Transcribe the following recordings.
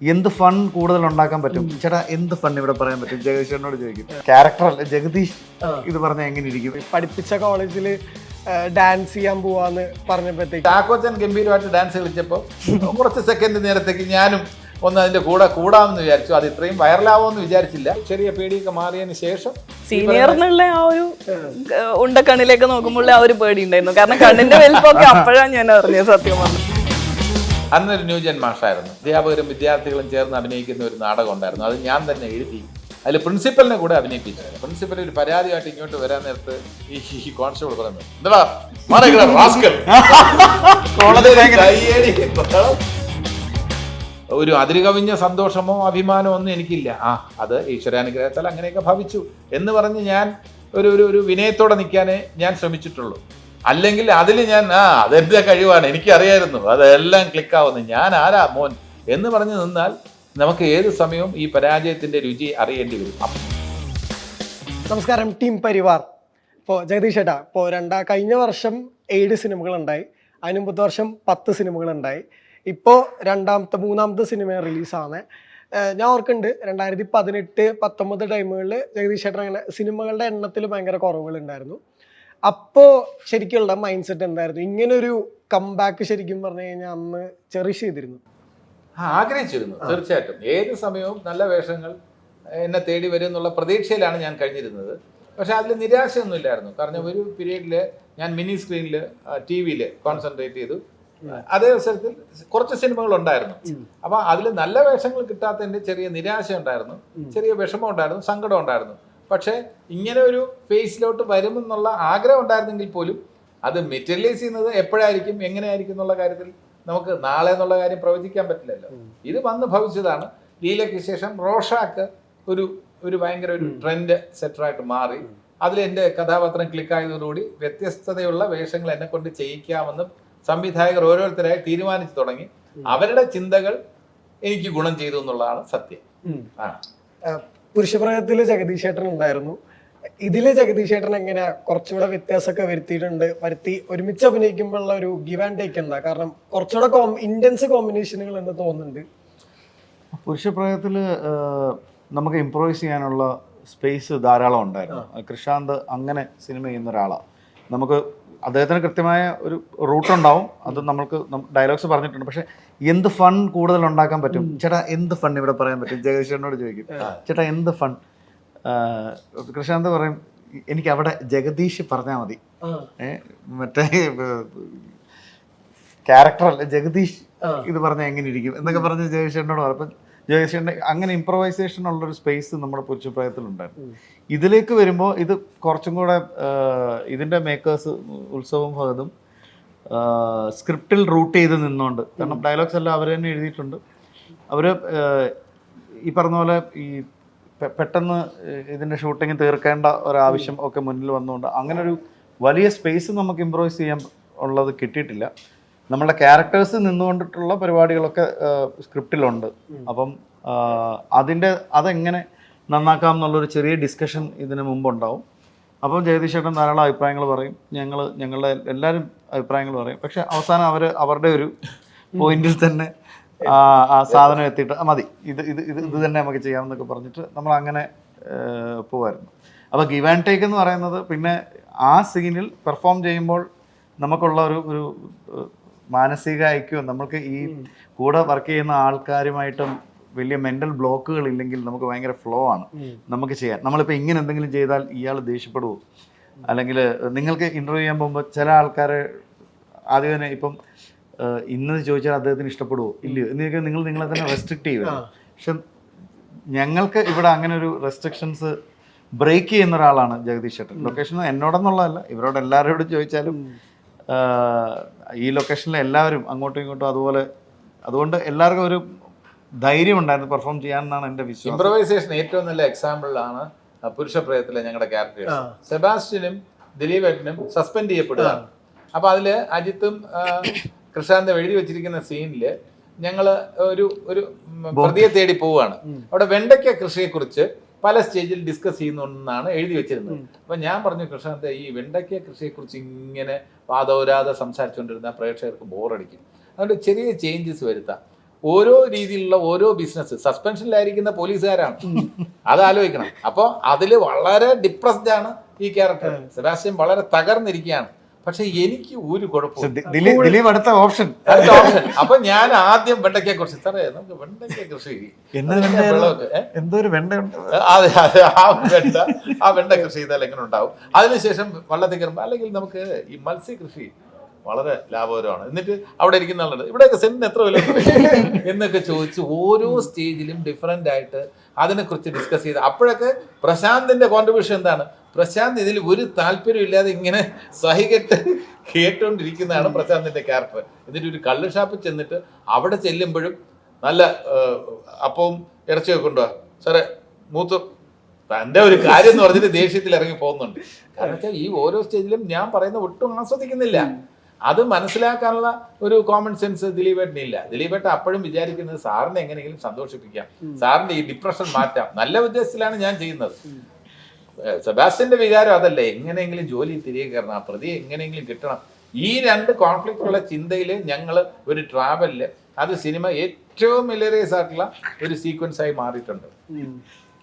എന്ത് ഫൺ കൂടുതൽ ഉണ്ടാക്കാൻ പറ്റും ചേട്ടാ എന്ത് ഫൺ ഇവിടെ പറയാൻ പറ്റും? ജഗദീഷനോട് ചോദിക്കും. ക്യാരക്ടർ അല്ല ജഗദീഷ് ഇത് പറഞ്ഞാൽ എങ്ങനെ ഇരിക്കും? പഠിപ്പിച്ച കോളേജിൽ ഡാൻസ് ചെയ്യാൻ പോവാന്ന് പറഞ്ഞപ്പോഴത്തേക്ക്. ചാക്കോച്ചൻ ഗംഭീരമായിട്ട് ഡാൻസ് കളിച്ചപ്പോൾ കുറച്ച് സെക്കൻഡ് നേരത്തേക്ക് ഞാനും ഒന്ന് അതിന്റെ കൂടെ കൂടാമെന്ന് വിചാരിച്ചു. അത് ഇത്രയും വൈറലാവുമെന്ന് വിചാരിച്ചില്ല. ചെറിയ പേടിയൊക്കെ മാറിയതിന് ശേഷം സീനിയർ എന്നുള്ള ആ ഒരു ഉണ്ടക്കണ്ണിലേക്ക് നോക്കുമ്പോൾ ആ ഒരു പേടി ഉണ്ടായിരുന്നു. കാരണം കണ്ണിന്റെ വലിപ്പമൊക്കെ അപ്പോഴാണ് ഞാൻ അറിഞ്ഞത് സത്യം പറഞ്ഞു. അന്നൊരു ന്യൂജൻ മാഷായിരുന്നു. അധ്യാപകരും വിദ്യാർത്ഥികളും ചേർന്ന് അഭിനയിക്കുന്ന ഒരു നാടകം ഉണ്ടായിരുന്നു. അത് ഞാൻ തന്നെ എഴുതി. അതിൽ പ്രിൻസിപ്പലിനെ കൂടെ അഭിനയിപ്പിച്ചു. പ്രിൻസിപ്പൽ ഒരു പരാതിയായിട്ട് ഇങ്ങോട്ട് വരാൻ നേരത്ത് ഈ കോൺസ്റ്റബിൾ പറഞ്ഞു എന്താ മാറിക്കടാ, rascal." കയ്യടി, ബഹളം. ഒരു അതിരുകവിഞ്ഞ സന്തോഷമോ അഭിമാനമോ ഒന്നും എനിക്കില്ല. ആ അത് ഈശ്വരാനുഗ്രഹത്താൽ അങ്ങനെയൊക്കെ ഭവിച്ചു എന്ന് പറഞ്ഞ് ഞാൻ ഒരു ഒരു ഒരു വിനയത്തോടെ നിൽക്കാനേ ഞാൻ ശ്രമിച്ചിട്ടുള്ളൂ. അല്ലെങ്കിൽ അതിൽ ഞാൻ ആ അതെന്റെ കഴിവാണ് എനിക്കറിയായിരുന്നു അതെല്ലാം ക്ലിക്കാവുന്നു ഞാൻ ആരാ മോൻ എന്ന് പറഞ്ഞ് നിന്നാൽ നമുക്ക് ഏത് സമയവും ഈ പരാജയത്തിന്റെ രുചി അറിയേണ്ടി വരും. നമസ്കാരം ടീം പരിവാർ. ഇപ്പോൾ ജഗദീഷ് ചേട്ടാ ഇപ്പോൾ രണ്ടാ കഴിഞ്ഞ വർഷം ഏഴ് സിനിമകൾ ഉണ്ടായി അതിന് മുമ്പത്തെ വർഷം പത്ത് സിനിമകൾ ഉണ്ടായി ഇപ്പോൾ രണ്ടാമത്തെ മൂന്നാമത്തെ സിനിമ റിലീസാണ്. ഞാൻ ഓർക്കുന്നുണ്ട് രണ്ടായിരത്തി പതിനെട്ട് പത്തൊമ്പത് ടൈമുകളിൽ ജഗദീഷ് ചേട്ടൻ അങ്ങനെ സിനിമകളുടെ എണ്ണത്തിൽ ഭയങ്കര കുറവുകളുണ്ടായിരുന്നു. അപ്പോൾ ശരിക്കുള്ള മൈൻഡ് സെറ്റ് എന്തായിരുന്നു? ഇങ്ങനൊരു കംബാക്ക് ശരിക്കും പറഞ്ഞു കഴിഞ്ഞാൽ അന്ന് ചെറിഷ് ചെയ്തിരുന്നു. ആഗ്രഹിച്ചിരുന്നു തീർച്ചയായിട്ടും. ഏത് സമയവും നല്ല വേഷങ്ങൾ എന്നെ തേടി വരും എന്നുള്ള പ്രതീക്ഷയിലാണ് ഞാൻ കഴിഞ്ഞിരുന്നത്. പക്ഷെ അതിൽ നിരാശയൊന്നുമില്ലായിരുന്നു കാരണം ഒരു പീരീഡിൽ ഞാൻ മിനി സ്ക്രീനിൽ ടി വിയിൽ കോൺസെൻട്രേറ്റ് ചെയ്തു. അതേ അവസരത്തിൽ കുറച്ച് സിനിമകൾ ഉണ്ടായിരുന്നു. അപ്പൊ അതിൽ നല്ല വേഷങ്ങൾ കിട്ടാത്തതിന്റെ ചെറിയ നിരാശ ഉണ്ടായിരുന്നു ചെറിയ വിഷമം ഉണ്ടായിരുന്നു സങ്കടം ഉണ്ടായിരുന്നു. പക്ഷേ ഇങ്ങനെ ഒരു ഫേസിലോട്ട് വരുമെന്നുള്ള ആഗ്രഹം ഉണ്ടായിരുന്നെങ്കിൽ പോലും അത് മെറ്റീരിയലൈസ് ചെയ്യുന്നത് എപ്പോഴായിരിക്കും എങ്ങനെയായിരിക്കും എന്നുള്ള കാര്യത്തിൽ നമുക്ക് നാളെ എന്നുള്ള കാര്യം പ്രവചിക്കാൻ പറ്റില്ലല്ലോ. ഇത് വന്ന് ഭവിച്ചതാണ്. ലീലയ്ക്ക് ശേഷം റോഷാക്ക് ഒരു ഒരു ഭയങ്കര ഒരു ട്രെൻഡ് സെറ്ററായിട്ട് മാറി. അതിൽ എന്റെ കഥാപാത്രം ക്ലിക്കായതോടുകൂടി വ്യത്യസ്തതയുള്ള വേഷങ്ങൾ എന്നെ കൊണ്ട് ചെയ്യിക്കാമെന്ന് സംവിധായകർ ഓരോരുത്തരായി തീരുമാനിച്ചു തുടങ്ങി. അവരുടെ ചിന്തകൾ എനിക്ക് ഗുണം ചെയ്തു എന്നുള്ളതാണ് സത്യം. ആ പുരുഷപ്രയത്തിൽ ജഗദീഷ് ചേട്ടൻ ഉണ്ടായിരുന്നു. ഇതിലെ ജഗദീഷ് ചേട്ടൻ എങ്ങനെ കുറച്ചുകൂടെ വ്യത്യാസമൊക്കെ വരുത്തിയിട്ടുണ്ട്. വരുത്തി ഒരുമിച്ച് അഭിനയിക്കുമ്പോഴുള്ള ഒരു ഗിവ് ആൻഡ് ടേക്ക് എന്താ? കാരണം കുറച്ചുകൂടെ കോം ഇന്റൻസ് കോമ്പിനേഷനുകൾ എന്ന് തോന്നുന്നുണ്ട്. പുരുഷപ്രായത്തിൽ നമുക്ക് ഇമ്പ്രൂവൈസ് ചെയ്യാനുള്ള സ്പേസ് ധാരാളം ഉണ്ടായിരുന്നു. കൃഷാന്ത് അങ്ങനെ സിനിമ ചെയ്യുന്ന ഒരാളാണ് നമുക്ക് അദ്ദേഹത്തിന് കൃത്യമായ ഒരു റൂട്ട് ഉണ്ടാവും. അത് നമ്മൾക്ക് ഡയലോഗ്സ് പറഞ്ഞിട്ടുണ്ട്. പക്ഷെ എന്ത് ഫൺ കൂടുതൽ ഉണ്ടാക്കാൻ പറ്റും? ചേട്ടാ എന്ത് ഫൺ ഇവിടെ പറയാൻ പറ്റും? ജഗദീശ്വരനോട് ചോദിക്കും. ചേട്ടാ എന്ത് ഫൺ കൃഷാന്ത് പറയും എനിക്ക് അവിടെ ജഗദീഷ് പറഞ്ഞാൽ മതി. മറ്റേ ക്യാരക്ടർ അല്ല ജഗദീഷ് ഇത് പറഞ്ഞാൽ എങ്ങനെ ഇരിക്കും? എന്നൊക്കെ പറഞ്ഞ് പറഞ്ഞു അപ്പം ജഗദീഷേട്ടന്റെ അങ്ങനെ ഇമ്പ്രവൈസേഷൻ ഉള്ളൊരു സ്പേസ് നമ്മുടെ പുരുഷപ്രായത്തിലുണ്ടായിരുന്നു ഇതിലേക്ക് വരുമ്പോൾ ഇത് കുറച്ചും കൂടെ ഇതിന്റെ മേക്കേഴ്സ് ഉത്സവം ഭഗതും സ്ക്രിപ്റ്റിൽ റൂട്ട് ചെയ്ത് നിന്നുകൊണ്ട് കാരണം ഡയലോഗ്സ് എല്ലാം അവർ തന്നെ എഴുതിയിട്ടുണ്ട്. അവർ ഈ പറഞ്ഞ പോലെ ഈ പെട്ടെന്ന് ഇതിന്റെ ഷൂട്ടിങ് തീർക്കേണ്ട ഒരാവശ്യം ഒക്കെ മുന്നിൽ വന്നുകൊണ്ട് അങ്ങനെ ഒരു വലിയ സ്പേസ് നമുക്ക് ഇമ്പ്രൂവൈസ് ചെയ്യാൻ ഉള്ളത് കിട്ടിയിട്ടില്ല. നമ്മളുടെ ക്യാരക്ടേഴ്സ് നിന്നുകൊണ്ടിട്ടുള്ള പരിപാടികളൊക്കെ സ്ക്രിപ്റ്റിലുണ്ട് അപ്പം അതിന്റെ അതെങ്ങനെ നന്നാക്കാം എന്നുള്ളൊരു ചെറിയ ഡിസ്കഷൻ ഇതിന് മുമ്പുണ്ടാവും. അപ്പം ജഗദീഷ് ചേട്ടൻ ധാരാളം അഭിപ്രായങ്ങൾ പറയും. ഞങ്ങൾ ഞങ്ങളുടെ എല്ലാവരും അഭിപ്രായങ്ങൾ പറയും. പക്ഷെ അവസാനം അവർ അവരുടെ ഒരു പോയിന്റിൽ തന്നെ ആ സാധനം എത്തിയിട്ട് മതി. ഇത് ഇത് ഇത് ഇത് തന്നെ നമുക്ക് ചെയ്യാമെന്നൊക്കെ പറഞ്ഞിട്ട് നമ്മൾ അങ്ങനെ പോവായിരുന്നു. അപ്പോൾ ഗിവ് ആൻഡ് ടേക്ക് എന്ന് പറയുന്നത് പിന്നെ ആ സീനിൽ പെർഫോം ചെയ്യുമ്പോൾ നമുക്കുള്ള ഒരു ഒരു മാനസിക ഐക്യവും നമ്മൾക്ക് ഈ കൂടെ വർക്ക് ചെയ്യുന്ന ആൾക്കാരുമായിട്ടും വലിയ മെന്റൽ ബ്ലോക്കുകൾ ഇല്ലെങ്കിൽ നമുക്ക് ഭയങ്കര ഫ്ലോ ആണ്. നമുക്ക് ചെയ്യാൻ. നമ്മളിപ്പോൾ ഇങ്ങനെ എന്തെങ്കിലും ചെയ്താൽ ഇയാൾ ദേഷ്യപ്പെടുവോ? അല്ലെങ്കിൽ നിങ്ങൾക്ക് ഇന്റർവ്യൂ ചെയ്യാൻ പോകുമ്പോൾ ചില ആൾക്കാരെ ആദ്യം തന്നെ ഇപ്പം ഇന്ന് ചോദിച്ചാൽ അദ്ദേഹത്തിന് ഇഷ്ടപ്പെടുവോ? ഇല്ലയോ? എന്നൊക്കെ നിങ്ങൾ നിങ്ങളെ തന്നെ റെസ്ട്രിക്ട് ചെയ്യുക പക്ഷെ ഞങ്ങൾക്ക് ഇവിടെ അങ്ങനെ ഒരു റെസ്ട്രിക്ഷൻസ് ബ്രേക്ക് ചെയ്യുന്ന ഒരാളാണ് ജഗദീഷ് ചേട്ടൻ. ലൊക്കേഷൻ എന്നോടെന്നുള്ളതല്ല. ഇവരോട് എല്ലാവരോടും ചോദിച്ചാലും ഈ ലൊക്കേഷനിലെ എല്ലാവരും അങ്ങോട്ടും ഇങ്ങോട്ടും അതുപോലെ അതുകൊണ്ട് എല്ലാവർക്കും ഒരു ധൈര്യം ഉണ്ടായിരുന്നു പെർഫോം ചെയ്യാമെന്നാണ് എന്റെ വിശ്വാസം. ഇംപ്രവൈസേഷൻ ഏറ്റവും നല്ല എക്സാമ്പിളാണ് പുരുഷപ്രയത്തിലെ ഞങ്ങളുടെ ക്യാരക്ടേഴ്സ് സെബാസ്റ്റ്യനും ദിലീപേട്ടനും സസ്പെൻഡ് ചെയ്യപ്പെടുകയാണ്. അപ്പൊ അതിൽ അജിത്തും കൃഷാന്തം കൃഷാന്തും എഴുതി വെച്ചിരിക്കുന്ന സീനിൽ ഞങ്ങൾ ഒരു ഒരു പ്രതിയെ തേടി പോവുകയാണ്. അവിടെ വെണ്ടയ്ക്ക കൃഷിയെ കുറിച്ച് പല സ്റ്റേജിൽ ഡിസ്കസ് ചെയ്യുന്നുണ്ടെന്നാണ് എഴുതി വെച്ചിരുന്നത്. അപ്പൊ ഞാൻ പറഞ്ഞു കൃഷാന്ത് ഈ വെണ്ടയ്ക്ക കൃഷിയെക്കുറിച്ച് ഇങ്ങനെ വാദോരാതെ സംസാരിച്ചുകൊണ്ടിരുന്ന പ്രേക്ഷകർക്ക് ബോറടിക്കും. അതുകൊണ്ട് ചെറിയ ചേഞ്ചസ് വരുത്താം. ഓരോ രീതിയിലുള്ള ഓരോ ബിസിനസ് സസ്പെൻഷനിലായിരിക്കുന്ന പോലീസുകാരാണ്. അത് ആലോചിക്കണം. അപ്പോൾ അതിൽ വളരെ ഡിപ്രസ്ഡ് ആണ് ഈ ക്യാരക്ടർ സെബാസ്റ്റ്യൻ വളരെ തകർന്നിരിക്കുകയാണ്. പക്ഷെ എനിക്ക് ഒരു ദിലീപ് അടുത്ത ഓപ്ഷൻ അടുത്ത ഓപ്ഷൻ അപ്പൊ ഞാൻ ആദ്യം വെണ്ടയ്ക്ക കൃഷി സാറേ നമുക്ക് വെണ്ടയ്ക്ക കൃഷി എന്ത് അതിന്റെ വെണ്ടയായിരുന്നു? വിളവൊക്കെ, ഏ? എന്തോ ഒരു വെണ്ട ഉണ്ട്. അതെ അതെ ആ വെണ്ട ആ വെണ്ട കൃഷി ചെയ്താൽ എങ്ങനെ ഉണ്ടാവും? അതിനുശേഷം വള്ളത്തിൽ കയറുമ്പോൾ അല്ലെങ്കിൽ നമുക്ക് ഈ മത്സ്യ കൃഷി വളരെ ലാഭകരമാണ്. എന്നിട്ട് അവിടെ ഇരിക്കുന്ന ആളുണ്ട്. ഇവിടെയൊക്കെ സെന്റിന് എത്ര വില എന്നൊക്കെ ചോദിച്ച് ഓരോ സ്റ്റേജിലും ഡിഫറെന്റ് ആയിട്ട് അതിനെക്കുറിച്ച് ഡിസ്കസ് ചെയ്ത് അപ്പോഴൊക്കെ പ്രശാന്തിന്റെ കോൺട്രിബ്യൂഷൻ എന്താണ്? പ്രശാന്ത് ഇതിൽ ഒരു താല്പര്യം ഇല്ലാതെ ഇങ്ങനെ സഹികെട്ട് കേട്ടുകൊണ്ടിരിക്കുന്നതാണ് പ്രശാന്തിന്റെ ക്യാരക്ടർ. എന്നിട്ട് ഒരു കള്ള് ഷാപ്പിൽ ചെന്നിട്ട് അവിടെ ചെല്ലുമ്പോഴും നല്ല അപ്പവും ഇറച്ചിയൊക്കെ കൊണ്ടുപോവാ സാറേ മൂത്ത തന്റെ ഒരു കാര്യം എന്ന് പറഞ്ഞിട്ട് ദേഷ്യത്തിൽ ഇറങ്ങി പോകുന്നുണ്ട്. കാരണം വെച്ചാൽ ഈ ഓരോ സ്റ്റേജിലും ഞാൻ പറയുന്ന ഒട്ടും ആസ്വദിക്കുന്നില്ല. അത് മനസ്സിലാക്കാനുള്ള ഒരു കോമൺ സെൻസ് ദിലീപേട്ടനില്ല. ദിലീപേട്ട അപ്പോഴും വിചാരിക്കുന്നത് സാറിനെ എങ്ങനെയെങ്കിലും സന്തോഷിപ്പിക്കാം. സാറിന്റെ ഈ ഡിപ്രഷൻ മാറ്റാം. നല്ല ഉദ്ദേശത്തിലാണ് ഞാൻ ചെയ്യുന്നത്. ഏഹ് സെബാസ്റ്റ്യന്റെ വികാരം അതല്ലേ? എങ്ങനെയെങ്കിലും ജോലി തിരികെ കയറണം ആ പ്രതി എങ്ങനെയെങ്കിലും കിട്ടണം. ഈ രണ്ട് കോൺഫ്ലിക്റ്റുള്ള ചിന്തയിൽ ഞങ്ങൾ ഒരു ട്രാവലിൽ അത് സിനിമ ഏറ്റവും മിലറിയസ് ആയിട്ടുള്ള ഒരു സീക്വൻസ് ആയി മാറിയിട്ടുണ്ട്.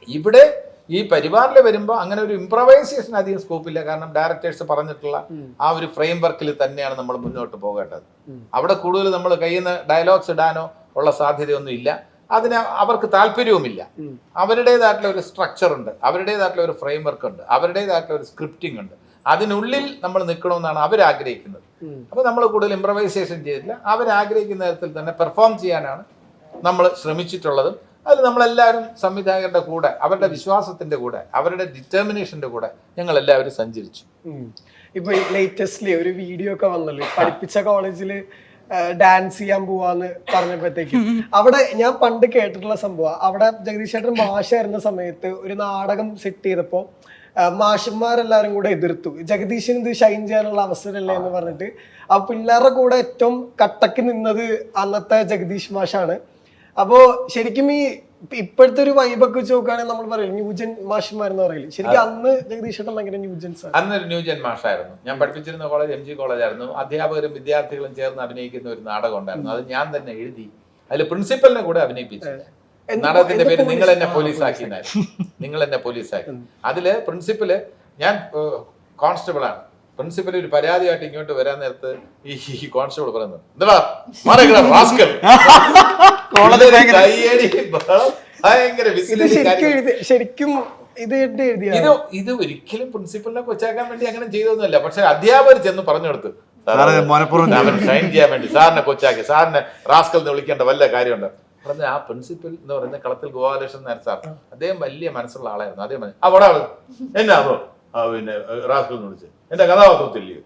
ഇവിടെ ഈ പരിവാറിൽ വരുമ്പോൾ അങ്ങനെ ഒരു ഇംപ്രവൈസേഷൻ അധികം സ്കോപ്പില്ല കാരണം ഡയറക്ടേഴ്സ് പറഞ്ഞിട്ടുള്ള ആ ഒരു ഫ്രെയിം വർക്കിൽ തന്നെയാണ് നമ്മൾ മുന്നോട്ട് പോകേണ്ടത്. അവിടെ കൂടുതൽ നമ്മൾ കയ്യിൽ നിന്ന് ഡയലോഗ്സ് ഇടാനോ ഉള്ള സാധ്യതയൊന്നും ഇല്ല. അതിന് അവർക്ക് താല്പര്യവുമില്ല. അവരുടേതായിട്ടുള്ള ഒരു സ്ട്രക്ചർ ഉണ്ട്. അവരുടേതായിട്ടുള്ള ഒരു ഫ്രെയിം വർക്ക് ഉണ്ട്. അവരുടേതായിട്ടുള്ള ഒരു സ്ക്രിപ്റ്റിംഗ് ഉണ്ട്. അതിനുള്ളിൽ നമ്മൾ നിൽക്കണമെന്നാണ് അവർ ആഗ്രഹിക്കുന്നത് അപ്പോൾ നമ്മൾ കൂടുതൽ ഇംപ്രവൈസേഷൻ ചെയ്തില്ല. അവർ ആഗ്രഹിക്കുന്ന തരത്തിൽ തന്നെ പെർഫോം ചെയ്യാനാണ് നമ്മൾ ശ്രമിച്ചിട്ടുള്ളതും. അതിൽ നമ്മളെല്ലാവരും സംവിധായകരുടെ കൂടെ അവരുടെ വിശ്വാസത്തിന്റെ കൂടെ അവരുടെ ഡിറ്റർമിനേഷന്റെ കൂടെ ഞങ്ങൾ എല്ലാവരും സഞ്ചരിച്ചു ഇപ്പൊ ലേറ്റസ്റ്റ്ലി ഒരു വീഡിയോ ഒക്കെ വന്നല്ലോ. പഠിപ്പിച്ച കോളേജിൽ ഡാൻസ് ചെയ്യാൻ പോവാന്ന് പറഞ്ഞപ്പോഴത്തേക്കും. അവിടെ ഞാൻ പണ്ട് കേട്ടിട്ടുള്ള സംഭവം. അവിടെ ജഗദീഷ് ചേട്ടൻ മാഷായിരുന്ന സമയത്ത് ഒരു നാടകം സെറ്റ് ചെയ്തപ്പോ മാഷന്മാരെല്ലാരും കൂടെ എതിർത്തു. ജഗദീഷിന് ഇത് ഷൈൻ ചെയ്യാനുള്ള അവസരമല്ലേ എന്ന് പറഞ്ഞിട്ട്. ആ പിള്ളേരുടെ കൂടെ ഏറ്റവും കട്ടക്ക് നിന്നത് അന്നത്തെ ജഗദീഷ് മാഷാണ്. അപ്പോ ശരിക്കും ഈ ഇപ്പോഴത്തെ ഒരു വൈബൊക്കെ വെച്ച് നോക്കുകയാണെങ്കിൽ നമ്മൾ പറയും ന്യൂജൻ മാഷന്മാരെന്ന് പറയില്ല? ശരിക്കും അന്ന് ജഗദീഷ് ഭയങ്കര ന്യൂജൻസ് ആണ്. അന്നൊരു ന്യൂജൻ മാഷായിരുന്നു. ഞാൻ പഠിപ്പിച്ചിരുന്ന കോളേജ് എം ജി കോളേജായിരുന്നു അധ്യാപകരും വിദ്യാർത്ഥികളും ചേർന്ന് അഭിനയിക്കുന്ന ഒരു നാടകം ഉണ്ടായിരുന്നു. അത് ഞാൻ തന്നെ എഴുതി അതിൽ പ്രിൻസിപ്പലിനെ കൂടെ അഭിനയിപ്പിച്ചു. നാടകത്തിന്റെ പേര് നിങ്ങൾ എന്നെ പോലീസ് പോലീസാക്കി നിങ്ങൾ എന്നെ പോലീസ് പോലീസാക്കി അതിൽ പ്രിൻസിപ്പൽ ഞാൻ കോൺസ്റ്റബിൾ ആണ്. പ്രിൻസിപ്പൽ ഒരു പരാതിയായിട്ട് ഇങ്ങോട്ട് വരാൻ നേരത്ത് ഈ കോൺസ്റ്റബിൾ പറയുന്നത് എന്താ മാറിക്കടാ, rascal." കോളേജിൽ ഭയങ്കര- കയ്യടി, ബഹളം, ഭയങ്കര ഇത് വിസിലടി ശരിക്കും ഇത് ഇത് ഇത് ഒരിക്കലും പ്രിൻസിപ്പലിനെ കൊച്ചാക്കാൻ വേണ്ടി അങ്ങനെ ചെയ്തൊന്നുമല്ല പക്ഷെ അധ്യാപകർ ചെന്ന് പറഞ്ഞു കൊടുത്തു ഷൈൻ ചെയ്യാൻ വേണ്ടി സാറിനെ കൊച്ചാക്കി സാറിനെ റാസ്കൽ എന്ന് വിളിക്കേണ്ട വല്ല കാര്യമുണ്ട്. പറഞ്ഞ ആ പ്രിൻസിപ്പൽ എന്ന് പറയുന്ന കളത്തിൽ ഗോപാലകൃഷ്ണൻ നായർ സാർ അദ്ദേഹം വലിയ മനസ്സുള്ള ആളായിരുന്നു. അദ്ദേഹം പറഞ്ഞു, ആ വടാ എന്നാ ബ്രോ? പിന്നെ റാസ്കൽ എന്ന് വിളിച്ച്. എന്റെ കഥാപാത്രത്തില്ലയോ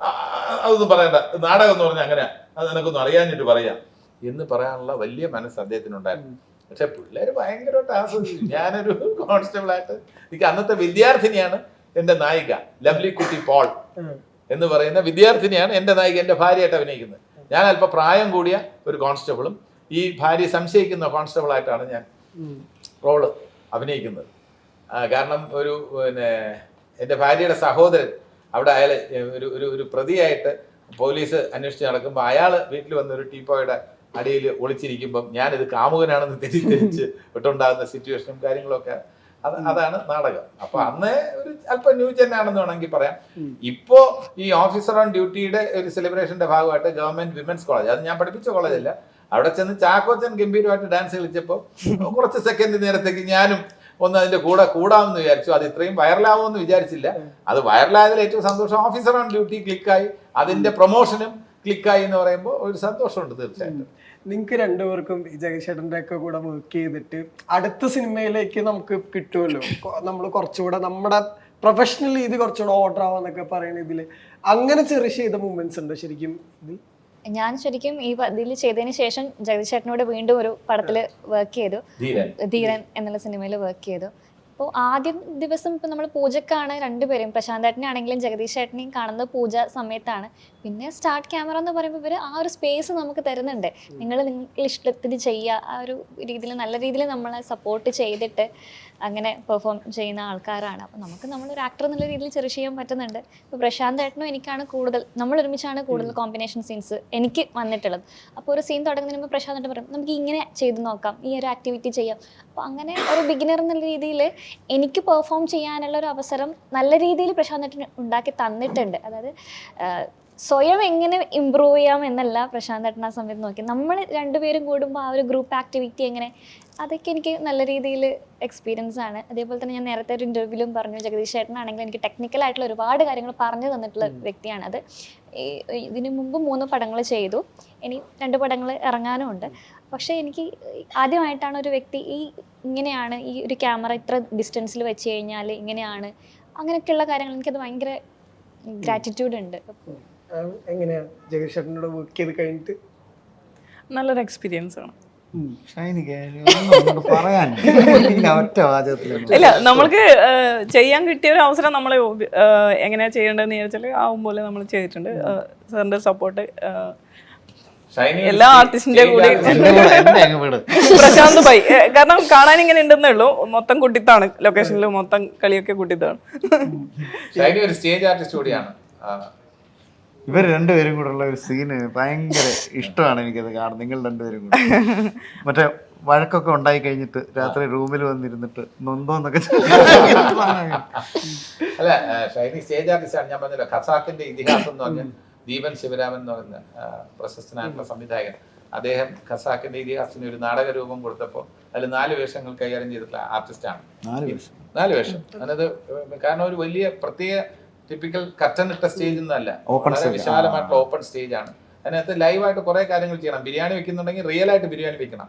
ആ, ആ, അതൊന്നും പറയണ്ട. നാടകം എന്ന് പറഞ്ഞാൽ അങ്ങനെ. അത് നിനക്കൊന്നും അറിയാഞ്ഞിട്ട് പറയാം. എന്ന് പറയാനുള്ള വലിയ മനസ്സ് അദ്ദേഹത്തിനുണ്ടായിരുന്നു. പക്ഷെ പിള്ളേര് ഭയങ്കരമായിട്ട് ആസ്വദിച്ചു ഞാനൊരു കോൺസ്റ്റബിൾ ആയിട്ട് എനിക്ക് അന്നത്തെ വിദ്യാർത്ഥിനിയാണ് എന്റെ നായിക ലവ്ലി കുട്ടി പോൾ എന്ന് പറയുന്ന വിദ്യാർത്ഥിനിയാണ് എന്റെ നായിക എന്റെ ഭാര്യയായിട്ട് അഭിനയിക്കുന്നത്. ഞാൻ അല്പം പ്രായം കൂടിയ ഒരു കോൺസ്റ്റബിളും ഈ ഭാര്യ സംശയിക്കുന്ന കോൺസ്റ്റബിളായിട്ടാണ് ഞാൻ റോൾ അഭിനയിക്കുന്നത്. കാരണം ഒരു പിന്നെ എന്റെ ഭാര്യയുടെ സഹോദരൻ അവിടെ അയാൾ ഒരു ഒരു ഒരു പ്രതിയായിട്ട് പോലീസ് അന്വേഷിച്ച് നടക്കുമ്പോൾ അയാൾ വീട്ടിൽ വന്ന ഒരു ടീപ്പോയുടെ അടിയിൽ ഒളിച്ചിരിക്കുമ്പം ഞാനിത് കാമുകനാണെന്ന് തെറ്റിദ്ധരിച്ച് വിട്ടുണ്ടാകുന്ന സിറ്റുവേഷനും കാര്യങ്ങളൊക്കെ അത് അതാണ് നാടകം. അപ്പൊ അന്ന് ഒരു അല്പം ന്യൂജൻ ആണെന്ന് വേണമെങ്കിൽ പറയാം. ഇപ്പോ ഈ ഓഫീസർ ഓൺ ഡ്യൂട്ടിയുടെ ഒരു സെലിബ്രേഷന്റെ ഭാഗമായിട്ട് ഗവൺമെന്റ് വിമൻസ് കോളേജ് അത് ഞാൻ പഠിപ്പിച്ച കോളേജല്ല അവിടെ ചെന്ന് ചാക്കോച്ചൻ ഗംഭീരമായിട്ട് ഡാൻസ് കളിച്ചപ്പോൾ കുറച്ച് സെക്കൻഡ് നേരത്തേക്ക് ഞാനും ഒന്ന് അതിന്റെ കൂടെ കൂടാമെന്ന് വിചാരിച്ചു. അത് ഇത്രയും വൈറലാവുമെന്ന് വിചാരിച്ചില്ല. അത് വൈറലായതിൽ ഏറ്റവും സന്തോഷം ഓഫീസർ ഓൺ ഡ്യൂട്ടി ക്ലിക്കായി. അതിന്റെ പ്രൊമോഷനും ക്ലിക്കായി എന്ന് പറയുമ്പോൾ ഒരു സന്തോഷമുണ്ട് തീർച്ചയായിട്ടും. നിങ്ങൾക്ക് രണ്ടുപേർക്കും ഈ ജഗദീഷേട്ടന്റെ ഒക്കെ കൂടെ വർക്ക് ചെയ്തിട്ട് അടുത്ത സിനിമയിലേക്ക് നമുക്ക് കിട്ടുമല്ലോ? നമ്മൾ കുറച്ചുകൂടെ നമ്മുടെ പ്രൊഫഷണൽ രീതി കുറച്ചുകൂടെ ഓർഡർ ആവാന്നൊക്കെ പറയുന്ന ഇതിൽ അങ്ങനെ ചെറിയ ചെയ്ത മൂമെന്റ്സ് ഉണ്ട് ശരിക്കും? ഇതിൽ ഞാൻ ശരിക്കും ഈ ഇതിൽ ചെയ്തതിന് ശേഷം ജഗദീഷ് ചേട്ടനോട് വീണ്ടും ഒരു പടത്തിൽ വർക്ക് ചെയ്തു. ധീരൻ. എന്നുള്ള സിനിമയിൽ വർക്ക് ചെയ്തു. അപ്പോൾ ആദ്യ ദിവസം ഇപ്പം നമ്മൾ പൂജക്കാണ് രണ്ടുപേരും. പ്രശാന്ത് ഏട്ടനെ ആണെങ്കിലും ജഗദീഷ് ചേട്ടനെയും കാണുന്നത് പൂജ സമയത്താണ്. പിന്നെ സ്റ്റാർട്ട് ക്യാമറ എന്ന് പറയുമ്പോൾ ഇവർ ആ ഒരു സ്പേസ് നമുക്ക് തരുന്നുണ്ട്. നിങ്ങൾ നിങ്ങൾ ഇഷ്ടത്തിന് ചെയ്യുക ആ ഒരു രീതിയിൽ നല്ല രീതിയിൽ നമ്മളെ സപ്പോർട്ട് ചെയ്തിട്ട് അങ്ങനെ പെർഫോം ചെയ്യുന്ന ആൾക്കാരാണ്. അപ്പോൾ നമുക്ക് നമ്മളൊരു ആക്ടർ എന്നുള്ള രീതിയിൽ ചെറിയ ചെയ്യാൻ പറ്റുന്നുണ്ട്. ഇപ്പോൾ പ്രശാന്ത് ഏട്ടനും എനിക്കാണ് കൂടുതൽ നമ്മൾ ഒരുമിച്ചാണ് കൂടുതൽ കോമ്പിനേഷൻ സീൻസ് എനിക്ക് വന്നിട്ടുള്ളത്. അപ്പോൾ ഒരു സീൻ തുടങ്ങുന്നതിന് മുമ്പ് പ്രശാന്ത് ഏട്ടൻ പറയും നമുക്ക് ഇങ്ങനെ ചെയ്ത് നോക്കാം ഈ ഒരു ആക്ടിവിറ്റി ചെയ്യാം. അപ്പോൾ അങ്ങനെ ഒരു ബിഗിനർ എന്നുള്ള രീതിയിൽ എനിക്ക് പെർഫോം ചെയ്യാനുള്ള ഒരു അവസരം നല്ല രീതിയിൽ പ്രശാന്ത് ഏട്ടൻ ഉണ്ടാക്കി തന്നിട്ടുണ്ട്. അതായത് സ്വയം എങ്ങനെ ഇമ്പ്രൂവ് ചെയ്യാം എന്നല്ല പ്രശാന്ത് ഏട്ടൻ ആ സമയത്ത് നോക്കി നമ്മൾ രണ്ടുപേരും കൂടുമ്പോൾ ആ ഒരു ഗ്രൂപ്പ് ആക്ടിവിറ്റി എങ്ങനെ അതൊക്കെ എനിക്ക് നല്ല രീതിയിൽ എക്സ്പീരിയൻസ് ആണ്. അതേപോലെ തന്നെ ഞാൻ നേരത്തെ ഒരു ഇന്റർവ്യൂവിലും പറഞ്ഞു ജഗദീഷ് ചേട്ടനാണെങ്കിൽ എനിക്ക് ടെക്നിക്കൽ ആയിട്ടുള്ള ഒരുപാട് കാര്യങ്ങൾ പറഞ്ഞു തന്നിട്ടുള്ള വ്യക്തിയാണ് അത്. ഈ- ഇതിനു മുമ്പ് മൂന്ന് പടങ്ങൾ ചെയ്തു. ഇനി രണ്ട് പടങ്ങൾ ഇറങ്ങാനും ഉണ്ട്. പക്ഷേ എനിക്ക് ആദ്യമായിട്ടാണ് ഒരു വ്യക്തി ഈ ഇങ്ങനെയാണ് ഈ ഒരു ക്യാമറ ഇത്ര ഡിസ്റ്റൻസിൽ വെച്ച് കഴിഞ്ഞാൽ ഇങ്ങനെയാണ് അങ്ങനെയൊക്കെയുള്ള കാര്യങ്ങൾ എനിക്കത് ഭയങ്കര ഗ്രാറ്റിറ്റ്യൂഡ് ഉണ്ട്. ആ, ജഗദീഷേട്ടനോട് ജഗദീഷ് വർക്ക് ചെയ്ത് കഴിഞ്ഞിട്ട്? നല്ലൊരു എക്സ്പീരിയൻസ് ആണ്. ഇല്ല, നമ്മൾക്ക് ചെയ്യാൻ കിട്ടിയ ഒരു അവസരം നമ്മൾ എങ്ങനെയാ ചെയ്യേണ്ടതെന്ന് ചോദിച്ചാൽ ആവും പോലെ നമ്മൾ ചെയ്തിട്ടുണ്ട്. സാറിന്റെ സപ്പോർട്ട് ഷൈനി എല്ലാ ആർട്ടിസ്റ്റിന്റെ കൂടെ പ്രശാന്ത് ഭായി കാരണം കാണാൻ ഇങ്ങനെ ഉണ്ടെന്നേ ഉള്ളൂ. മൊത്തം കുട്ടിത്താണ്. ലൊക്കേഷനിൽ മൊത്തം കളിയൊക്കെ കുട്ടിത്താണ്. ഷൈനി ഒരു സ്റ്റേജ് ആർട്ടിസ്റ്റ് കൂടിയാണ്. ഇവർ രണ്ടുപേരും കൂടെ ഉള്ള ഒരു സീന് ഭയങ്കര ഇഷ്ടമാണ് എനിക്കത് കാണുന്നത് നിങ്ങൾ രണ്ടുപേരും കൂടെ. മറ്റേ വഴക്കൊക്കെ ഉണ്ടായി കഴിഞ്ഞിട്ട് രാത്രി റൂമിൽ വന്നിരുന്നിട്ട് നൊന്തോന്നൊക്കെ അല്ല ഷൈനി സ്റ്റേജ് ആർട്ടിസ്റ്റ് ഞാൻ പറഞ്ഞല്ലോ ഖസാക്കിന്റെ ഇതിഹാസം എന്ന് പറഞ്ഞ ദീപൻ ശിവരാമൻ എന്ന് പറയുന്ന പ്രശസ്തനായിട്ടുള്ള സംവിധായകൻ. അദ്ദേഹം ഖസാക്കിന്റെ ഇതിഹാസത്തിന് ഒരു നാടക രൂപം കൊടുത്തപ്പോൾ അതിൽ നാല് വേഷങ്ങൾ കൈകാര്യം ചെയ്തിട്ടുള്ള ആർട്ടിസ്റ്റാണ്. നാല് വേഷം. നാല് വേഷം. അതായത് കാരണം ഒരു വലിയ പ്രത്യേക ടിപ്പിക്കൽ കർട്ടൻ ഇട്ട സ്റ്റേജ് ഒന്നല്ല വളരെ വിശാലമായിട്ട് വിശാലമായിട്ടുള്ള ഓപ്പൺ സ്റ്റേജ് ആണ്. അതിനകത്ത് ലൈവായിട്ട് കുറെ കാര്യങ്ങൾ ചെയ്യണം. ബിരിയാണി വെക്കുന്നുണ്ടെങ്കിൽ റിയൽ ആയിട്ട് ബിരിയാണി വെക്കണം.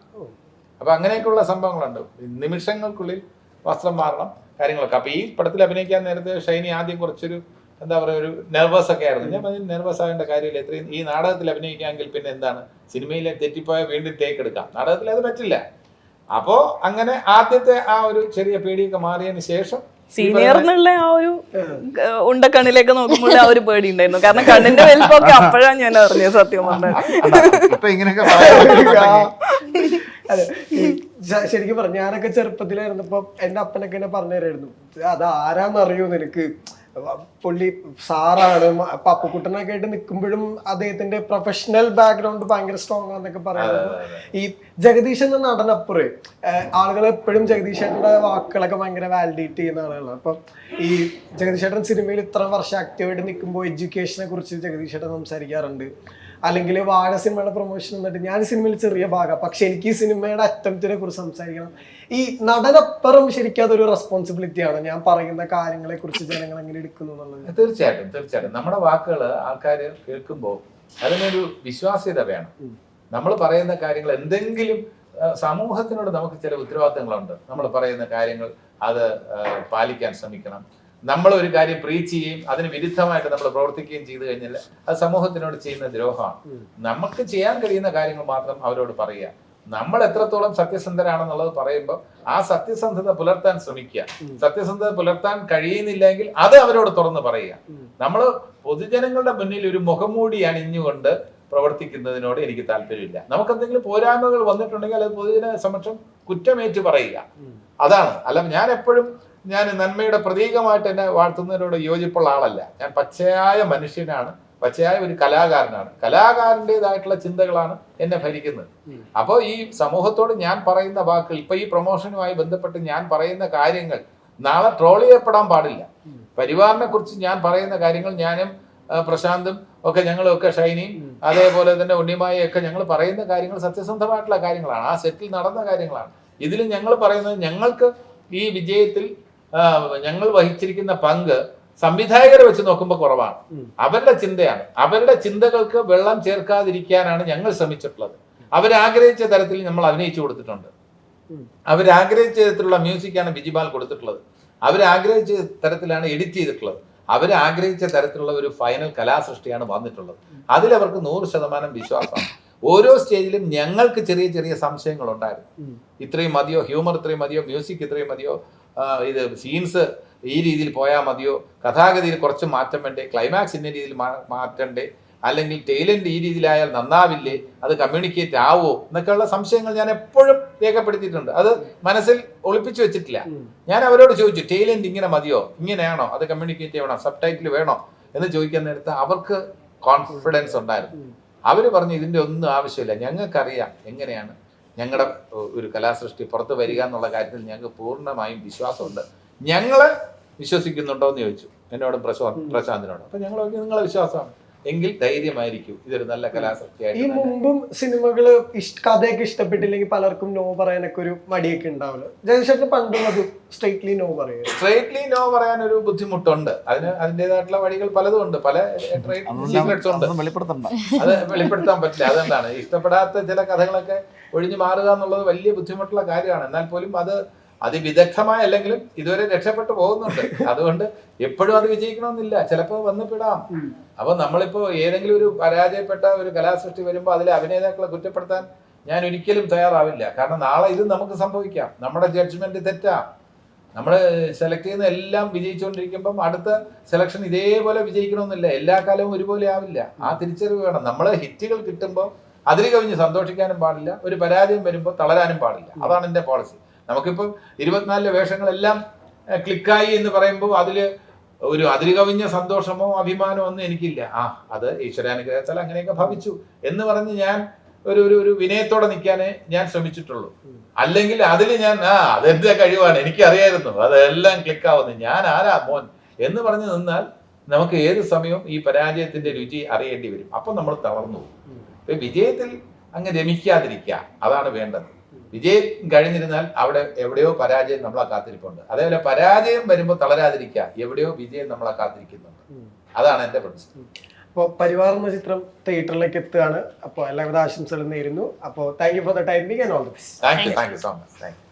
അപ്പൊ അങ്ങനെയൊക്കെയുള്ള സംഭവങ്ങളുണ്ട്. നിമിഷങ്ങൾക്കുള്ളിൽ വസ്ത്രം മാറണം കാര്യങ്ങളൊക്കെ. അപ്പൊ ഈ പടത്തിൽ അഭിനയിക്കാൻ നേരത്തെ ഷൈനി ആദ്യം കുറച്ചൊരു എന്താ പറയുക ഒരു നെർവസ് ഒക്കെ ആയിരുന്നു. ഞാൻ പറഞ്ഞു നെർവസ് ആകേണ്ട കാര്യമില്ല. ഇത്രയും ഈ നാടകത്തിൽ അഭിനയിക്കാമെങ്കിൽ പിന്നെ എന്താണ്? സിനിമയിലെ തെറ്റിപ്പോയാൽ വീണ്ടും ടേക്ക് എടുക്കാം. നാടകത്തിൽ അത് പറ്റില്ല. അപ്പോ അങ്ങനെ ആദ്യത്തെ ആ ഒരു ചെറിയ പേടിയൊക്കെ മാറിയതിന് ശേഷം സീനിയർ എന്നുള്ള ആ ഒരു ഉണ്ട കണ്ണിലേക്ക് നോക്കുമ്പോൾ ആ ഒരു പേടി ഉണ്ടായിരുന്നു കാരണം കണ്ണിന്റെ വലിപ്പമൊക്കെ അപ്പോഴാണ് ഞാൻ അറിഞ്ഞത് സത്യം പറഞ്ഞത് ഇപ്പൊ ഇങ്ങനെയൊക്കെ പറയാൻ അതെ. ശരിക്കും പറഞ്ഞു ഞാനൊക്കെ ചെറുപ്പത്തിലായിരുന്നപ്പോ എന്റെ അപ്പനൊക്കെ എന്നെ പറഞ്ഞു തരായിരുന്നു. അത് ആരാന്നറിയോ നിനക്ക്? പുള്ളി സാറാണ് പപ്പുക്കുട്ടനൊക്കെ ആയിട്ട് നിൽക്കുമ്പോഴും അദ്ദേഹത്തിന്റെ പ്രൊഫഷണൽ ബാക്ക്ഗ്രൗണ്ട് ഭയങ്കര സ്ട്രോങ് ആണെന്നൊക്കെ പറയുന്നത്. ഈ ജഗദീഷ് എന്ന നടനപ്പുറേ ആളുകൾ എപ്പോഴും ജഗദീഷ് ചേട്ടന്റെ വാക്കുകളൊക്കെ ഭയങ്കര വാലിഡേറ്റ് ചെയ്യുന്ന ആളുകളാണ്. അപ്പം ഈ ജഗദീഷ് ചേട്ടൻ സിനിമയിൽ ഇത്ര വർഷം ആക്റ്റീവായിട്ട് നിൽക്കുമ്പോൾ എഡ്യൂക്കേഷനെ കുറിച്ച് ജഗദീഷ് ചേട്ടൻ സംസാരിക്കാറുണ്ട്. അല്ലെങ്കിൽ വാഴ സിനിമയുടെ പ്രൊമോഷൻ എന്നിട്ട് ഞാൻ സിനിമയിൽ ചെറിയ ഭാഗം പക്ഷെ എനിക്ക് ഈ സിനിമയുടെ അറ്റംപ്റ്റിനെ കുറിച്ച് സംസാരിക്കണം. ഈ നടനപ്പുറം ശരിക്കും അതൊരു റെസ്പോൺസിബിലിറ്റിയാണ് ഞാൻ പറയുന്ന കാര്യങ്ങളെ കുറിച്ച് ജനങ്ങൾ എങ്ങനെ എടുക്കുന്നു എന്നുള്ളത്. തീർച്ചയായിട്ടും തീർച്ചയായിട്ടും. നമ്മുടെ വാക്കുകൾ ആൾക്കാർ കേൾക്കുമ്പോൾ അതിനൊരു വിശ്വാസ്യത വേണം. നമ്മൾ പറയുന്ന കാര്യങ്ങൾ എന്തെങ്കിലും സമൂഹത്തിനോട് നമുക്ക് ചില ഉത്തരവാദിത്തങ്ങളുണ്ട്. നമ്മൾ പറയുന്ന കാര്യങ്ങൾ അത് പാലിക്കാൻ ശ്രമിക്കണം. നമ്മൾ ഒരു കാര്യം പ്രീച്ച് ചെയ്യുകയും അതിന് വിരുദ്ധമായിട്ട് നമ്മൾ പ്രവർത്തിക്കുകയും ചെയ്തു കഴിഞ്ഞാൽ അത് സമൂഹത്തിനോട് ചെയ്യുന്ന ദ്രോഹമാണ്. നമുക്ക് ചെയ്യാൻ കഴിയുന്ന കാര്യങ്ങൾ മാത്രം അവരോട് പറയുക. നമ്മൾ എത്രത്തോളം സത്യസന്ധരാണെന്നുള്ളത് പറയുമ്പോൾ ആ സത്യസന്ധത പുലർത്താൻ ശ്രമിക്കുക. സത്യസന്ധത പുലർത്താൻ കഴിയുന്നില്ലെങ്കിൽ അത് അവരോട് തുറന്ന് പറയുക. നമ്മൾ പൊതുജനങ്ങളുടെ മുന്നിൽ ഒരു മുഖംമൂടി അണിഞ്ഞുകൊണ്ട് പ്രവർത്തിക്കുന്നതിനോട് എനിക്ക് താല്പര്യമില്ല. നമുക്ക് എന്തെങ്കിലും പോരായ്മകൾ വന്നിട്ടുണ്ടെങ്കിൽ അത് പൊതുജന സമക്ഷം കുറ്റമേറ്റ് പറയുക. അതാണ്. അല്ല ഞാൻ എപ്പോഴും ഞാൻ നന്മയുടെ പ്രതീകമായിട്ട് എന്നെ വാഴ്ത്തുന്നതിനോട് യോജിപ്പുള്ള ആളല്ല. ഞാൻ പച്ചയായ മനുഷ്യനാണ് പച്ചയായ ഒരു കലാകാരനാണ്. കലാകാരന്റെതായിട്ടുള്ള ചിന്തകളാണ് എന്നെ ഭരിക്കുന്നത്. അപ്പോൾ ഈ സമൂഹത്തോട് ഞാൻ പറയുന്ന വാക്കുകൾ ഇപ്പൊ ഈ പ്രൊമോഷനുമായി ബന്ധപ്പെട്ട് ഞാൻ പറയുന്ന കാര്യങ്ങൾ നാളെ ട്രോൾ ചെയ്യപ്പെടാൻ പാടില്ല. പരിവാറിനെ കുറിച്ച് ഞാൻ പറയുന്ന കാര്യങ്ങൾ ഞാനും പ്രശാന്തും ഒക്കെ ഞങ്ങളൊക്കെ ഷൈനിയും അതേപോലെ തന്നെ ഉണ്ണിമായും ഒക്കെ ഞങ്ങൾ പറയുന്ന കാര്യങ്ങൾ സത്യസന്ധമായിട്ടുള്ള കാര്യങ്ങളാണ്. ആ സെറ്റിൽ നടന്ന കാര്യങ്ങളാണ്. ഇതിൽ ഞങ്ങൾ പറയുന്നത് ഞങ്ങൾക്ക് ഈ വിജയത്തിൽ ഞങ്ങൾ വഹിച്ചിരിക്കുന്ന പങ്ക് സംവിധായകരെ വെച്ച് നോക്കുമ്പോൾ കുറവാണ്. അവരുടെ ചിന്തയാണ്. അവരുടെ ചിന്തകൾക്ക് വെള്ളം ചേർക്കാതിരിക്കാനാണ് ഞങ്ങൾ ശ്രമിച്ചിട്ടുള്ളത്. അവരാഗ്രഹിച്ച തരത്തിൽ നമ്മൾ അഭിനയിച്ചു കൊടുത്തിട്ടുണ്ട്. അവരാഗ്രഹിച്ച തരത്തിലുള്ള മ്യൂസിക്കാണ് ബിജിബാൽ കൊടുത്തിട്ടുള്ളത്. അവരാഗ്രഹിച്ച തരത്തിലാണ് എഡിറ്റ് ചെയ്തിട്ടുള്ളത്. അവരാഗ്രഹിച്ച തരത്തിലുള്ള ഒരു ഫൈനൽ കലാസൃഷ്ടിയാണ് വന്നിട്ടുള്ളത്. അതിലവർക്ക് നൂറ് ശതമാനം വിശ്വാസമാണ്. ഓരോ സ്റ്റേജിലും ഞങ്ങൾക്ക് ചെറിയ ചെറിയ സംശയങ്ങൾ ഉണ്ടായിരുന്നു ഇത്രയും മതിയോ? ഹ്യൂമർ ഇത്രയും മതിയോ? മ്യൂസിക് ഇത്രയും മതിയോ? ഇത് സീൻസ് ഈ രീതിയിൽ പോയാൽ മതിയോ? കഥാഗതിയിൽ കുറച്ച് മാറ്റം വേണ്ടേ? ക്ലൈമാക്സ് ഇന്ന രീതിയിൽ മാറ്റണ്ടേ? അല്ലെങ്കിൽ ടെയിലന്റ് ഈ രീതിയിലായാൽ നന്നാവില്ലേ? അത് കമ്മ്യൂണിക്കേറ്റ് ആവോ? എന്നൊക്കെയുള്ള സംശയങ്ങൾ ഞാൻ എപ്പോഴും രേഖപ്പെടുത്തിയിട്ടുണ്ട്. അത് മനസ്സിൽ ഒളിപ്പിച്ചു വെച്ചിട്ടില്ല. ഞാൻ അവരോട് ചോദിച്ചു ടെയിലന്റ് ഇങ്ങനെ മതിയോ? ഇങ്ങനെയാണോ? അത് കമ്മ്യൂണിക്കേറ്റ് ചെയ്യണോ. സബ് ടൈറ്റിൽ വേണോ? എന്ന് ചോദിക്കാൻ നേരത്ത് അവർക്ക് കോൺഫിഡൻസ് ഉണ്ടായിരുന്നു. അവർ പറഞ്ഞു ഇതിന്റെ ഒന്നും ആവശ്യമില്ല. ഞങ്ങൾക്കറിയാം എങ്ങനെയാണ് ഞങ്ങളുടെ ഒരു കലാസൃഷ്ടി പുറത്ത് വരിക എന്നുള്ള കാര്യത്തിൽ ഞങ്ങൾക്ക് പൂർണമായും വിശ്വാസമുണ്ട്. ഞങ്ങൾ വിശ്വസിക്കുന്നുണ്ടോ എന്ന് ചോദിച്ചു. എന്നോട് പ്രശോ പ്രശാന്തിനോട്. അപ്പൊ ഞങ്ങൾ നിങ്ങളെ വിശ്വാസമാണ്. എങ്കിൽ ധൈര്യമായിരിക്കും. ഇതൊരു നല്ല കലാസൃഷ്ടിയായിട്ട് ഈ മുമ്പും സിനിമകൾ കഥയൊക്കെ ഇഷ്ടപ്പെട്ടില്ലെങ്കിൽ പലർക്കും നോ പറയാനൊക്കെ ഒരു മടിയൊക്കെ ഉണ്ടാവില്ല ജഗദീഷേട്ടന് പണ്ടും അത് സ്ട്രൈറ്റ്ലി നോ പറയും? സ്ട്രേറ്റ്ലി നോ പറയാൻ ഒരു ബുദ്ധിമുട്ടുണ്ട്. അതിന് അതിന്റെതായിട്ടുള്ള വഴികൾ പലതും ഉണ്ട്. പല സീക്രട്സ് ഉണ്ട്. അത് വെളിപ്പെടുത്താൻ പറ്റില്ല. അതെന്താണ് ഇഷ്ടപ്പെടാത്ത ചില കഥകളൊക്കെ ഒഴിഞ്ഞു മാറുക എന്നുള്ളത് വലിയ ബുദ്ധിമുട്ടുള്ള കാര്യമാണ്. എന്നാൽ പോലും അത് അതിവിദഗ്ധമായ അല്ലെങ്കിലും ഇതുവരെ രക്ഷപ്പെട്ടു പോകുന്നുണ്ട്. അതുകൊണ്ട് എപ്പോഴും അത് വിജയിക്കണമെന്നില്ല. ചിലപ്പോൾ വന്ന് പെടാം അപ്പൊ നമ്മളിപ്പോ ഏതെങ്കിലും ഒരു പരാജയപ്പെട്ട ഒരു കലാസൃഷ്ടി വരുമ്പോൾ അതിലെ അഭിനേതാക്കളെ കുറ്റപ്പെടുത്താൻ ഞാൻ ഒരിക്കലും തയ്യാറാവില്ല. കാരണം നാളെ ഇത് നമുക്ക് സംഭവിക്കാം. നമ്മുടെ ജഡ്ജ്മെന്റ് തെറ്റാം. നമ്മൾ സെലക്ട് ചെയ്യുന്ന എല്ലാം വിജയിച്ചുകൊണ്ടിരിക്കുമ്പം അടുത്ത സെലക്ഷൻ ഇതേപോലെ വിജയിക്കണമെന്നില്ല. എല്ലാ കാലവും ഒരുപോലെ ആവില്ല. ആ തിരിച്ചറിവ് വേണം. നമ്മൾ ഹിറ്റുകൾ കിട്ടുമ്പോൾ അതിൽ കവിഞ്ഞ് സന്തോഷിക്കാനും പാടില്ല. ഒരു പരാജയം വരുമ്പോൾ തളരാനും പാടില്ല. അതാണ് എന്റെ പോളിസി നമുക്കിപ്പം ഇരുപത്തിനാലിലെ വേഷങ്ങളെല്ലാം ക്ലിക്കായി എന്ന് പറയുമ്പോൾ അതിൽ ഒരു അതിരുകവിഞ്ഞ സന്തോഷമോ അഭിമാനമോ ഒന്നും എനിക്കില്ല. ആ അത് ഈശ്വരാനുഗ്രഹത്താൽ അങ്ങനെയൊക്കെ ഭവിച്ചു എന്ന് പറഞ്ഞ് ഞാൻ ഒരു ഒരു ഒരു വിനയത്തോടെ നിൽക്കാനേ ഞാൻ ശ്രമിച്ചിട്ടുള്ളൂ. അല്ലെങ്കിൽ അതിൽ ഞാൻ ആ അതെന്റെ കഴിവാണ് എനിക്കറിയായിരുന്നു അതെല്ലാം ക്ലിക്കാവുന്നു ഞാൻ ആരാ മോൻ എന്ന് പറഞ്ഞ് നിന്നാൽ നമുക്ക് ഏത് സമയവും ഈ പരാജയത്തിന്റെ രുചി അറിയേണ്ടി വരും. അപ്പം നമ്മൾ തളർന്നു വിജയത്തിൽ അങ്ങ് രമിക്കാതിരിക്കുക അതാണ് വേണ്ടത്. വിജയം കഴിഞ്ഞിരുന്നാൽ അവിടെ എവിടെയോ പരാജയം നമ്മളെ കാത്തിരിപ്പുണ്ട്. അതേപോലെ പരാജയം വരുമ്പോൾ തളരാതിരിക്കുക. എവിടെയോ വിജയം നമ്മളെ കാത്തിരിക്കുന്നുണ്ട്. അതാണ് എന്റെ പ്രിൻസിപ്പിൾ അപ്പോൾ പരിവാർ എന്ന ചിത്രം തിയേറ്ററിലേക്ക് എത്തുകയാണ്. അപ്പോൾ എല്ലാവിധ ആശംസകളും നേരുന്നു. അപ്പോൾ thank you for the time and all the best thank you thank you so much thank you